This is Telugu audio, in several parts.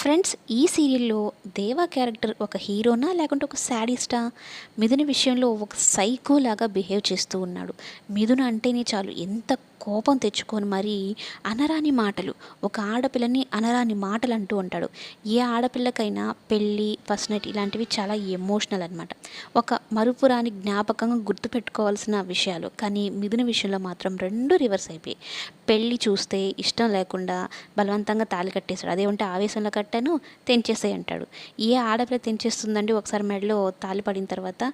ఫ్రెండ్స్ ఈ సీరియల్లో దేవా క్యారెక్టర్ ఒక హీరోనా లేకుంటే ఒక శాడిస్టా? మిథున విషయంలో ఒక సైకో లాగా బిహేవ్ చేస్తూ ఉన్నాడు. మిథున అంటేనే చాలు ఎంత కోపం తెచ్చుకొని మరీ అనరాని మాటలు. ఒక ఆడపిల్లని అనరాని మాటలు అంటూ ఉంటాడు. ఏ ఆడపిల్లకైనా పెళ్ళి ఫస్ట్ నైట్ ఇలాంటివి చాలా ఎమోషనల్ అనమాట ఒక మరుపురాని జ్ఞాపకంగా గుర్తుపెట్టుకోవాల్సిన విషయాలు. కానీ మిథున విషయంలో మాత్రం రెండు రివర్స్ అయిపోయాయి. పెళ్ళి చూస్తే ఇష్టం లేకుండా బలవంతంగా తాళి కట్టేశాడు. అదేమంటే ఆవేశంలో కట్టాను తెంచేస్తాయి అంటాడు. ఏ ఆడపిల్ల తెంచేస్తుందండి ఒకసారి మెడలో తాళి పడిన తర్వాత?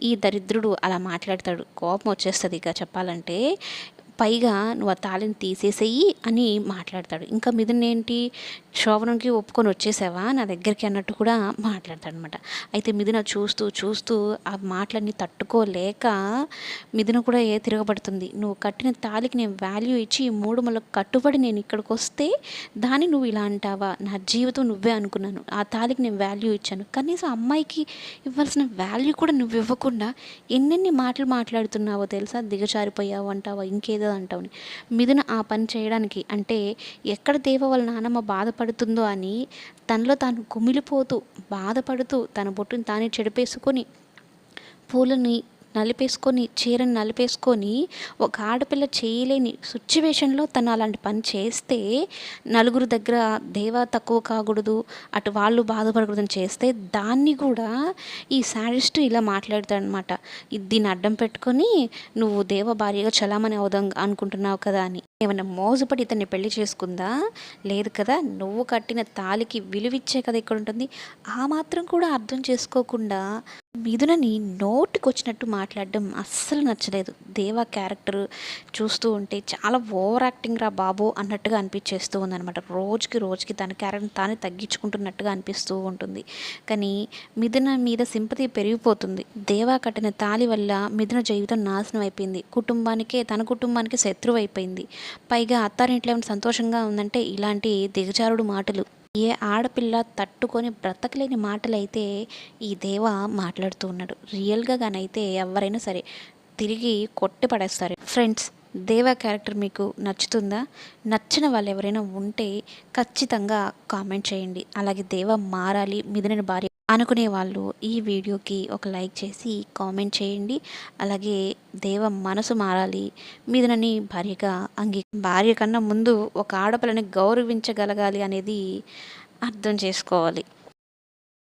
ఈ దరిద్రుడు అలా మాట్లాడతాడు. కోపం వచ్చేస్తుంది ఇక చెప్పాలంటే. పైగా నువ్వు ఆ తాళిని తీసేసేయి అని మాట్లాడతాడు. ఇంకా మిథునేంటి? శోభనంకి ఒప్పుకొని వచ్చేసావా? నా దగ్గరికి అన్నట్టు కూడా మాట్లాడతాడు అనమాట అయితే మిథున చూస్తూ చూస్తూ ఆ మాటలన్నీ తట్టుకోలేక మిథున కూడా ఏ తిరగబడుతుంది? నువ్వు కట్టిన తాళికి నేను వాల్యూ ఇచ్చి మూడు మళ్ళీ కట్టుబడి నేను ఇక్కడికి వస్తే దాన్ని నువ్వు ఇలా అంటావా? నా జీవితం నువ్వే అనుకున్నాను. ఆ తాళికి నేను వాల్యూ ఇచ్చాను. కనీసం అమ్మాయికి ఇవ్వాల్సిన వాల్యూ కూడా నువ్వు ఇవ్వకుండా ఎన్నెన్ని మాటలు మాట్లాడుతున్నావో తెలుసా? దిగజారిపోయావు అంటావా? ఇంకేదో అంటావని మిథున ఆ పని చేయడానికి అంటే ఎక్కడ దేవ వాళ్ళ నానమ్మ బాధపడుతుందో అని తనలో తాను కుమిలిపోతూ బాధపడుతూ తన బొట్టుని తానే చెడిపేసుకొని పూలని నలిపేసుకొని చీరను నలిపేసుకొని ఒక ఆడపిల్ల చేయలేని సిచ్యువేషన్లో తను అలాంటి పని చేస్తే నలుగురు దగ్గర దేవా తక్కువ కాకూడదు అటు వాళ్ళు బాధపడకూడదని చేస్తే దాన్ని కూడా ఈ శాడిస్ట్ ఇలా మాట్లాడతాడనమాట దీన్ని అడ్డం పెట్టుకొని నువ్వు దేవ భార్యగా చలామణి అవుదాం అనుకుంటున్నావు కదా అని. ఏమైనా మోజుపడి ఇతన్ని పెళ్ళి చేసుకుందా? లేదు కదా. నువ్వు కట్టిన తాలికి విలువిచ్చే కదా ఇక్కడ ఉంటుంది ఆ మాత్రం కూడా అర్థం చేసుకోకుండా మిథునని నోటికొచ్చినట్టు మాట్లాడడం అస్సలు నచ్చలేదు. దేవా క్యారెక్టర్ చూస్తూ ఉంటే చాలా ఓవర్ యాక్టింగ్ రా బాబు అన్నట్టుగా అనిపించేస్తూ ఉందన్నమాట. రోజుకి రోజుకి తన క్యారెక్టర్ తానే తగ్గించుకుంటున్నట్టుగా అనిపిస్తూ ఉంటుంది. కానీ మిథున మీద సింపతి పెరిగిపోతుంది. దేవా కట్టిన తాలి వల్ల మిథున జీవితం నాశనం అయిపోయింది. కుటుంబానికే తన కుటుంబానికి శత్రువు అయిపోయింది పైగా అత్తారింట్లో ఏమైనా సంతోషంగా ఉందంటే ఇలాంటి దిగజారుడు మాటలు ఏ ఆడపిల్ల తట్టుకొని బ్రతకలేని మాటలైతే ఈ దేవ మాట్లాడుతూ ఉన్నాడు. రియల్గా గానైతే ఎవరైనా సరే తిరిగి కొట్టి పడేస్తారు. ఫ్రెండ్స్ దేవా క్యారెక్టర్ మీకు నచ్చుతుందా? నచ్చిన వాళ్ళు ఎవరైనా ఉంటే ఖచ్చితంగా కామెంట్ చేయండి. అలాగే దేవ మారాలి మిదిలిన భార్య అనుకునే వాళ్ళు ఈ వీడియోకి ఒక లైక్ చేసి కామెంట్ చేయండి. అలాగే దేవ మనసు మారాలి మిథునని భార్యగా అంగీ భార్య కన్నా ముందు ఒక ఆడపిల్లని గౌరవించగలగాలి అనేది అర్థం చేసుకోవాలి.